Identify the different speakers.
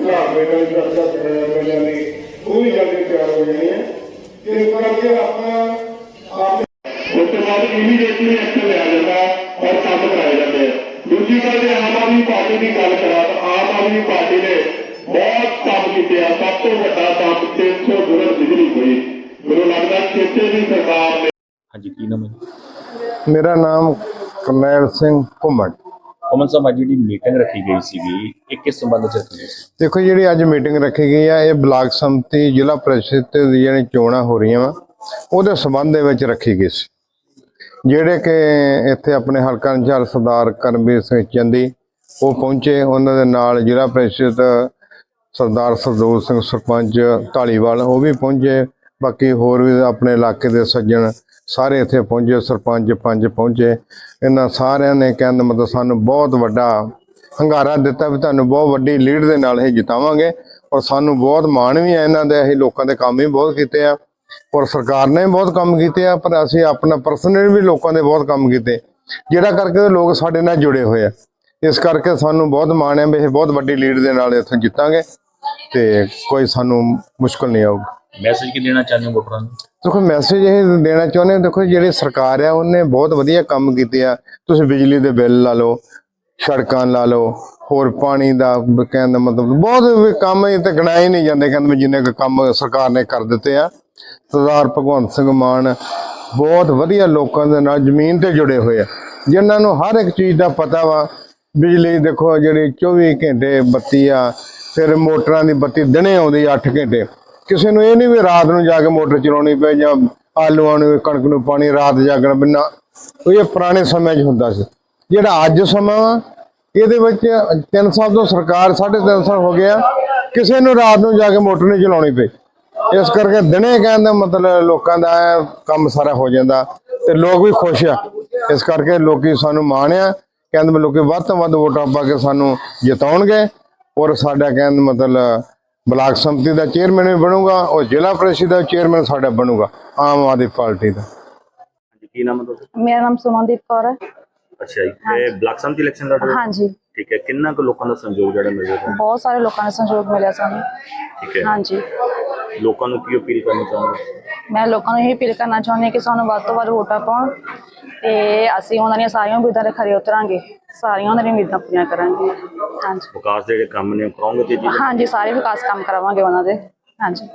Speaker 1: ਘਰ ਬੇਟਾ ਦੀ ਚਰਚਾ ਕਰਿਆ ਜਾਂਦੀ ਉਹ ਵੀ ਜਲਦੀ ਤਿਆਰ ਹੋ ਜਾਣੀ ਹੈ ਇਸ ਕਰਕੇ ਆਪਾਂ ਆਪ ਉਸ ਤੋਂ ਬਾਅਦ ਇਮੀਡੀਏਟਲੀ ਐਕਸ਼ਨ ਲਿਆ ਜਾਂਦਾ ਔਰ ਕੰਮ ਕਰਾਏ ਜਾਂਦੇ ਆ ਦੂਜੀ ਗੱਲ ਜੇ ਆਮ ਆਦਮੀ ਪਾਰਟੀ ਦੀ ਗੱਲ ਕਰਾਂ ਤਾਂ ਆਮ ਆਦਮੀ ਪਾਰਟੀ ਨੇ ਬਹੁਤ ਕੰਮ ਕੀਤੇ ਆ ਸਭ ਤੋਂ ਵੱਡਾ ਕੰਮ 300 ਯੂਨਿਟ ਬਿਜਲੀ ਹੋਈ ਮੈਨੂੰ ਲੱਗਦਾ ਖੇਤੇ ਦੀ ਸਰਕਾਰ ਨੇ
Speaker 2: ਹਾਂਜੀ, ਕੀ ਨਾਮ ਹੈ?
Speaker 3: ਮੇਰਾ ਨਾਮ ਕਰਨੈਲ ਸਿੰਘ ਘੁੰਮਣ
Speaker 2: ਕਮਲ ਸਾਹਿਬ, ਅੱਜ ਜਿਹੜੀ ਮੀਟਿੰਗ ਰੱਖੀ ਗਈ ਸੀਗੀ, ਇਹ ਕਿਸ ਸੰਬੰਧ ਚ ਰੱਖੀ ਗਈ ਸੀ?
Speaker 3: ਦੇਖੋ ਜਿਹੜੀ ਅੱਜ ਮੀਟਿੰਗ ਰੱਖੀ ਗਈ ਆ, ਇਹ ਬਲਾਕ ਸੰਮਤੀ ਜ਼ਿਲ੍ਹਾ ਪ੍ਰੀਸ਼ਦ ਤੇ ਜਿਹੜੀਆਂ ਚੋਣਾਂ ਹੋ ਰਹੀਆਂ ਵਾ, ਉਹਦੇ ਸੰਬੰਧ ਦੇ ਵਿੱਚ ਰੱਖੀ ਗਈ ਸੀ। ਜਿਹੜੇ ਕਿ ਇੱਥੇ ਆਪਣੇ ਹਲਕਾ ਇੰਚਾਰਜ ਸਰਦਾਰ ਕਰਮਵੀਰ ਸਿੰਘ ਚੰਦੀ, ਉਹ ਪਹੁੰਚੇ, ਉਹਨਾਂ ਦੇ ਨਾਲ ਜ਼ਿਲ੍ਹਾ ਪ੍ਰੀਸ਼ਦ ਸਰਦਾਰ ਸਰਦੂਲ ਸਿੰਘ ਸਰਪੰਚ ਢਾਲੀਵਾਲ ਉਹ ਵੀ ਪਹੁੰਚੇ। ਬਾਕੀ ਹੋਰ ਵੀ ਆਪਣੇ ਇਲਾਕੇ ਦੇ ਸੱਜਣ ਸਾਰੇ ਇੱਥੇ ਪਹੁੰਚੇ, ਸਰਪੰਚ ਪੰਜ ਪਹੁੰਚੇ। ਇਹਨਾਂ ਸਾਰਿਆਂ ਨੇ ਕਹਿਣ ਦਾ ਮਤਲਬ ਸਾਨੂੰ ਬਹੁਤ ਵੱਡਾ ਹੰਗਾਰਾ ਦਿੱਤਾ ਵੀ ਤੁਹਾਨੂੰ ਬਹੁਤ ਵੱਡੀ ਲੀਡ ਦੇ ਨਾਲ ਇਹ ਜਿਤਾਵਾਂਗੇ ਔਰ ਸਾਨੂੰ ਬਹੁਤ ਮਾਣ ਵੀ ਹੈ ਇਹਨਾਂ ਦੇ, ਅਸੀਂ ਲੋਕਾਂ ਦੇ ਕੰਮ ਵੀ ਬਹੁਤ ਕੀਤੇ ਆ ਔਰ ਸਰਕਾਰ ਨੇ ਵੀ ਬਹੁਤ ਕੰਮ ਕੀਤੇ ਆ, ਪਰ ਅਸੀਂ ਆਪਣਾ ਪਰਸਨਲ ਵੀ ਲੋਕਾਂ ਦੇ ਬਹੁਤ ਕੰਮ ਕੀਤੇ। ਜਿਹੜਾ ਕਰਕੇ ਲੋਕ ਸਾਡੇ ਨਾਲ ਜੁੜੇ ਹੋਏ ਆ। ਇਸ ਕਰਕੇ ਸਾਨੂੰ ਬਹੁਤ ਮਾਣ ਹੈ ਵੀ ਇਹ ਬਹੁਤ ਵੱਡੀ ਲੀਡ ਦੇ ਨਾਲ ਇੱਥੋਂ ਜਿੱਤਾਂਗੇ ਤੇ ਕੋਈ ਸਾਨੂੰ ਮੁਸ਼ਕਲ ਨਹੀਂ ਆਊਗੀ।
Speaker 2: ਮੈਸੇਜ ਕੀ ਦੇਣਾ ਚਾਹੁੰਦੇ ਹੋ ਵੋਟਰਾਂ ਨੂੰ?
Speaker 3: ਦੇਖੋ ਮੈਸੇਜ ਇਹ ਦੇਣਾ ਚਾਹੁੰਦੇ ਦੇਖੋ, ਜਿਹੜੀ ਸਰਕਾਰ ਆ, ਉਹਨੇ ਬਹੁਤ ਵਧੀਆ ਕੰਮ ਕੀਤੇ ਆ। ਤੁਸੀਂ ਬਿਜਲੀ ਦੇ ਬਿੱਲ ਲਾ ਲਓ, ਸੜਕਾਂ ਲਾ ਲਓ, ਹੋਰ ਪਾਣੀ ਦਾ ਕਹਿਣ ਦਾ ਮਤਲਬ, ਬਹੁਤ ਕੰਮ ਇਹ ਤੇ ਗਣਾਏ ਨਹੀਂ ਜਾਂਦੇ, ਕਹਿੰਦੇ ਜਿੰਨੇ ਕੁ ਕੰਮ ਸਰਕਾਰ ਨੇ ਕਰ ਦਿੱਤੇ ਆ। ਸਰਦਾਰ ਭਗਵੰਤ ਸਿੰਘ ਮਾਨ ਬਹੁਤ ਵਧੀਆ ਲੋਕਾਂ ਦੇ ਨਾਲ ਜ਼ਮੀਨ ਤੇ ਜੁੜੇ ਹੋਏ ਆ। ਜਿਨ੍ਹਾਂ ਨੂੰ ਹਰ ਇੱਕ ਚੀਜ਼ ਦਾ ਪਤਾ ਵਾ, ਬਿਜਲੀ ਦੇਖੋ, ਜਿਹੜੀ 24 ਘੰਟੇ ਬੱਤੀ ਆ, ਫਿਰ ਮੋਟਰਾਂ ਦੀ ਬੱਤੀ ਦਿਨੇ ਆਉਂਦੀ 8 ਘੰਟੇ। ਕਿਸੇ ਨੂੰ ਇਹ ਨਹੀਂ ਵੀ ਰਾਤ ਨੂੰ ਜਾ ਕੇ ਮੋਟਰ ਚਲਾਉਣੀ ਪਏ ਜਾਂ ਆਲੂਆਂ ਨੂੰ, ਕਣਕ ਨੂੰ ਪਾਣੀ ਰਾਤ ਜਾਗਣਾ ਬਿਨਾ। ਇਹ ਪੁਰਾਣੇ ਸਮੇਂ 'ਚ ਹੁੰਦਾ ਸੀ। ਜਿਹੜਾ ਅੱਜ ਸਮਾਂ ਵਾ, ਇਹਦੇ ਵਿੱਚ 3 ਸਾਲ ਤੋਂ ਸਰਕਾਰ 3.5 ਸਾਲ ਹੋ ਗਿਆ, ਕਿਸੇ ਨੂੰ ਰਾਤ ਨੂੰ ਜਾ ਕੇ ਮੋਟਰ ਨਹੀਂ ਚਲਾਉਣੀ ਪਈ। ਇਸ ਕਰਕੇ ਦਿਨੇ ਕਹਿੰਦੇ ਮਤਲਬ ਲੋਕਾਂ ਦਾ ਕੰਮ ਸਾਰਾ ਹੋ ਜਾਂਦਾ ਤੇ ਲੋਕ ਵੀ ਖੁਸ਼ ਆ। ਇਸ ਕਰਕੇ ਲੋਕੀ ਸਾਨੂੰ ਮਾਣ ਆ ਕਹਿੰਦੇ ਵੀ ਲੋਕੀ ਵੱਧ ਤੋਂ ਵੱਧ ਵੋਟਾਂ ਪਾ ਕੇ ਸਾਨੂੰ ਜਿਤਾਉਣਗੇ ਔਰ ਸਾਡਾ ਕਹਿੰਦੇ ਮਤਲਬ ਬਲਾਕ ਸੰਮਤੀ ਦਾ ਚੇਅਰਮੈਨ ਵੀ ਬਣੂਗਾ ਔਰ ਜ਼ਿਲ੍ਹਾ ਪ੍ਰੀਸ਼ਦ ਦਾ ਚੇਅਰਮੈਨ ਸਾਡਾ ਬਣੂਗਾ ਆਮ ਆਦਮੀ ਪਾਰਟੀ ਦਾ।
Speaker 2: ਹਾਂਜੀ ਕੀ ਨਾਮ ਹੈ ਤੁਹਾਡਾ?
Speaker 4: ਮੇਰਾ ਨਾਮ ਸੁਮਨਦੀਪ ਕੌਰ ਹੈ।
Speaker 2: ਅੱਛਾ ਜੀ ਇਹ ਬਲਾਕ ਸੰਮਤੀ ਇਲੈਕਸ਼ਨ ਲੜ ਰਹੇ ਹੋ?
Speaker 4: ਹਾਂਜੀ।
Speaker 2: ਠੀਕ ਹੈ ਕਿੰਨਾ ਕੁ ਲੋਕਾਂ ਦਾ ਸੰਯੋਗ ਜਿਹੜਾ ਮਿਲ ਰਿਹਾ ਤੁਹਾਨੂੰ?
Speaker 4: ਬਹੁਤ ਸਾਰੇ ਲੋਕਾਂ ਦਾ ਸਹਿਯੋਗ ਮਿਲਿਆ ਸਾਨੂੰ।
Speaker 2: ਠੀਕ ਹੈ।
Speaker 4: ਹਾਂਜੀ।
Speaker 2: ਲੋਕਾਂ ਨੂੰ ਕੀ ਅਪੀਲ ਕਰਨੀ ਚਾਹੁੰਦੇ
Speaker 4: ਮੈਂ ਲੋਕਾਂ ਨੂੰ ਇਹ ਅਪੀਲ ਕਰਨਾ ਚਾਹੁੰਦੀ ਹਾਂ ਕਿ ਸਾਨੂੰ ਵੱਧ ਤੋਂ ਵੱਧ ਵੋਟਾਂ ਪਾਉਣ ਤੇ ਅਸੀਂ ਉਹਨਾਂ ਦੀਆਂ ਸਾਰੀਆਂ ਉਮੀਦਾਂ ਦੇ ਖਰੇ ਉਤਰਾਂਗੇ ਸਾਰੀਆਂ ਉਹਨਾਂ ਦੀਆਂ ਉਮੀਦਾਂ ਪੂਰੀਆਂ ਕਰਾਂਗੇ। ਹਾਂਜੀ।
Speaker 2: ਵਿਕਾਸ ਦੇ ਜਿਹੜੇ ਕੰਮ ਨੇ ਉਹ ਕਰਾਉਂਗੇ ਤੇ ਜੀ
Speaker 4: ਹਾਂਜੀ ਸਾਰੇ ਵਿਕਾਸ ਕੰਮ ਕਰਾਵਾਂਗੇ ਉਹਨਾਂ ਦੇ। ਹਾਂਜੀ।